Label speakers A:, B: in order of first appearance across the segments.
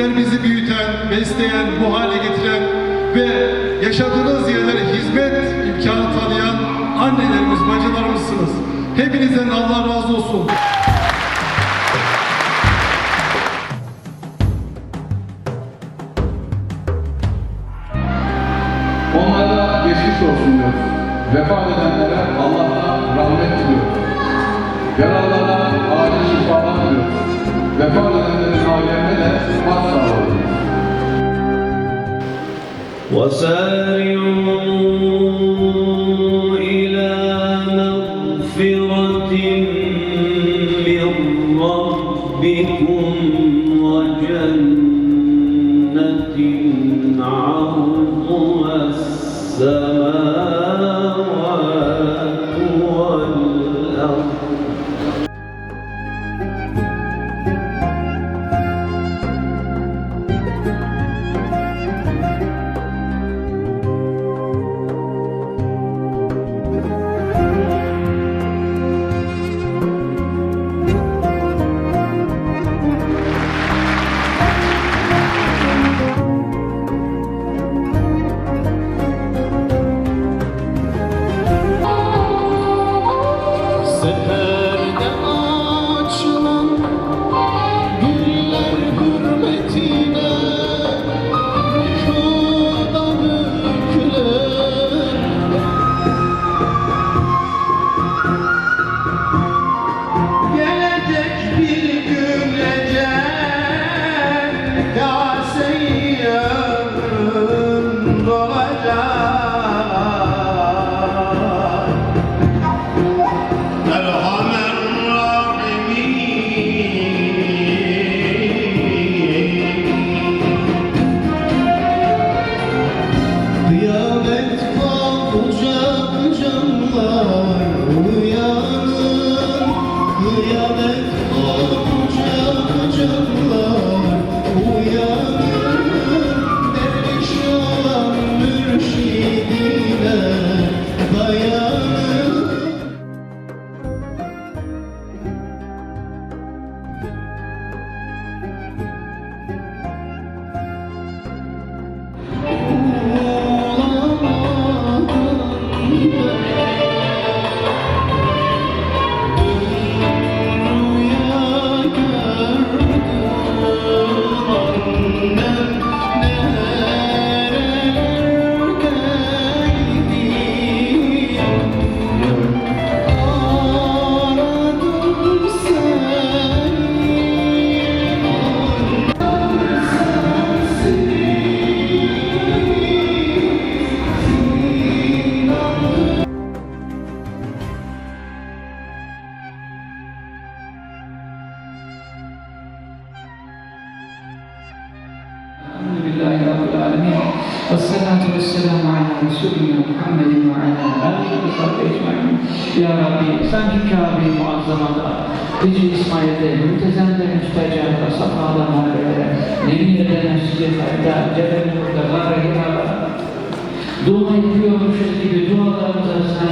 A: Sizlerimizi büyüten, besleyen, bu hale getiren ve yaşadığınız yerlere hizmet imkanı tanıyan annelerimiz, bacılarımızsınız. Hepinizden Allah razı olsun.
B: Onlara geçmiş olsun diyoruz. Vefat edenlere Allah'tan rahmet diliyoruz. Yaralılara acil şifalar diliyoruz.
C: وسارعوا Hallelujah. Elhamdülillahi Rabbil Alemin.
D: Ve salatu ve selamu ala Resulina Muhammedin ve ala alihi ve sahbihi ecmain. Ya Rabbi, sen Kabe-i Muazzama'da, Hicri İsmail'de, Mültezem'de, Müstecam'da, Safa'da, Mahre'de, Nebiye'de, Mescid-i Hayda, Cebel-i Hur'da, Gare-i Hira'da, dua yapıyormuşuz gibi dualarımıza sen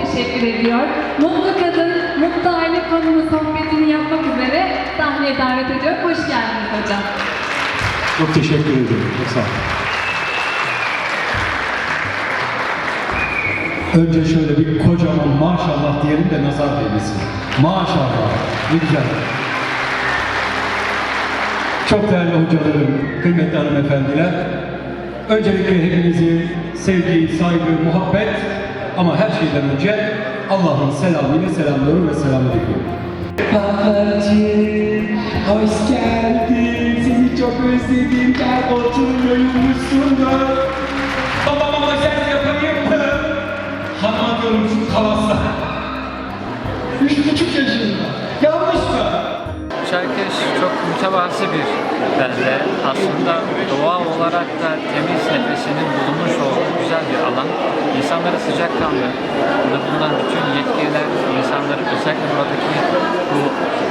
E: Teşekkür ediyor. Mutlu Kadın, Mutlu Aile Konumu sohbetini yapmak üzere sahneye davet ediyor. Hoş geldiniz hocam.
F: Çok teşekkür ederim. Çok sağ olun. Önce şöyle bir kocaman maşallah diyelim de nazar değmesin. Maşallah. Ne güzel. Çok değerli hocalarım, kıymetli hanımefendiler. Öncelikle hepinizi sevgi, saygı, muhabbet ama her şeyden önce Allah'ın selamıyla selamlıyorum ve selam ediyorum.
D: Patlacı, hoş geldin. Seni çok özledim. Gel otur yorulmuşsundur.
F: Babama makyaj yapayım mı? Hanıma diyorum şu kalasla. Üç buçuk yaşında. Yanlış mı?
G: Çerkeş çok mütevazı bir belde. Aslında doğa olarak da temiz nefesinin bulunmuş olduğu güzel bir alan. İnsanları sıcakkanlı. Burada bulunan bütün yetkililer insanların özellikle buradaki bu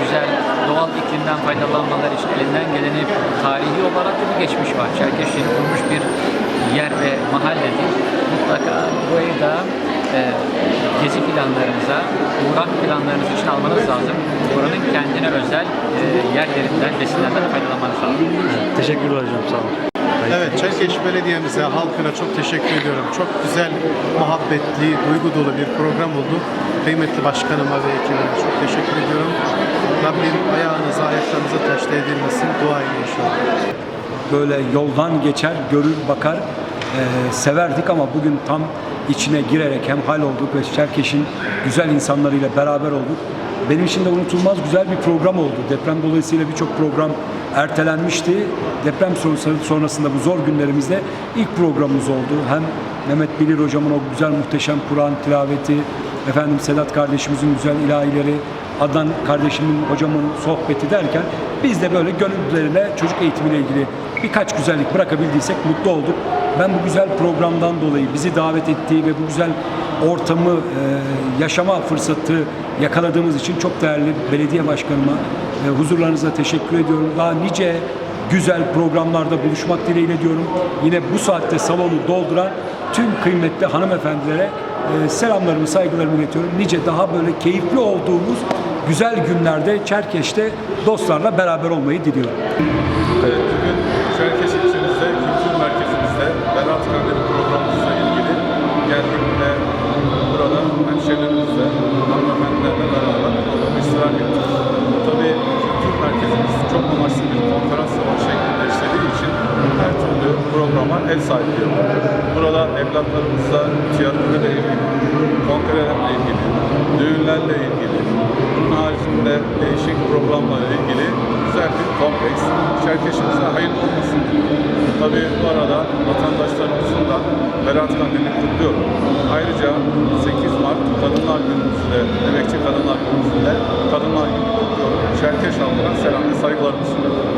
G: güzel doğal iklimden faydalanmaları için elinden geleni tarihi olarak da bir geçmiş var. Çerkeş yeni kurmuş bir yer ve mahalle değil. Mutlaka burayı da e, gezi planlarınıza, uğrak planlarınız için almanız lazım. Buranın kendine özel e, yerlerinden, besinlerden faydalanmanız lazım.
H: Teşekkürler hocam sağ olun.
I: Evet, Çerkeş Belediye'mize, halkına çok teşekkür ediyorum. Çok güzel, muhabbetli, duygu dolu bir program oldu. Kıymetli başkanıma ve ekibime çok teşekkür ediyorum. Rabbim ayağınıza, ayaklarınıza taş değdirmesin. Dua edin inşallah.
F: böyle yoldan geçer, görür, bakar, e, severdik ama bugün tam içine girerek hem hal olduk ve Çerkeş'in güzel insanlarıyla beraber olduk. Benim için de unutulmaz güzel bir program oldu. Deprem dolayısıyla birçok program ertelenmişti. Deprem sonrası, sonrasında bu zor günlerimizde ilk programımız oldu. Hem Mehmet Bilir hocamın o güzel muhteşem Kur'an tilaveti, efendim Sedat kardeşimizin güzel ilahileri, Adnan kardeşimin, hocamın sohbeti derken biz de böyle gönüllerine çocuk eğitimiyle ilgili birkaç güzellik bırakabildiysek mutlu olduk. Ben bu güzel programdan dolayı bizi davet ettiği ve bu güzel ortamı e, yaşama fırsatı yakaladığımız için çok değerli belediye başkanıma e, huzurlarınıza teşekkür ediyorum. Daha nice güzel programlarda buluşmak dileğiyle diyorum. Yine bu saatte salonu dolduran tüm kıymetli hanımefendilere e, selamlarımı, saygılarımı iletiyorum. Nice daha böyle keyifli olduğumuz güzel günlerde Çerkeş'te dostlarla beraber olmayı diliyorum.
B: Evet, bugün Çerkeş ilçemizde, kültür merkezimizde Berat Kandili programımızla ilgili geldik ve burada hemşehrilerimizle, hanımefendilerle beraber programı iştirak ettik. Tabii kültür merkezimiz çok amaçlı bir konferans salonu şeklinde işlediği için her türlü programa ev sahipliği. Burada evlatlarımızla tiyatroyla ilgili, kongrelerle ilgili, düğünlerle ilgili, bunun haricinde değişik programlarla ilgili güzel bir kompleks. Çerkeşimize hayırlı olmasın. Tabii bu arada vatandaşlarımızın da Berat Kandilini kutluyorum. Ayrıca 8 Mart Kadınlar Günümüzde, Emekçi Kadınlar Günümüzde Kadınlar Günü kutluyorum. Çerkeş halkına selam ve saygılarımı sunuyorum.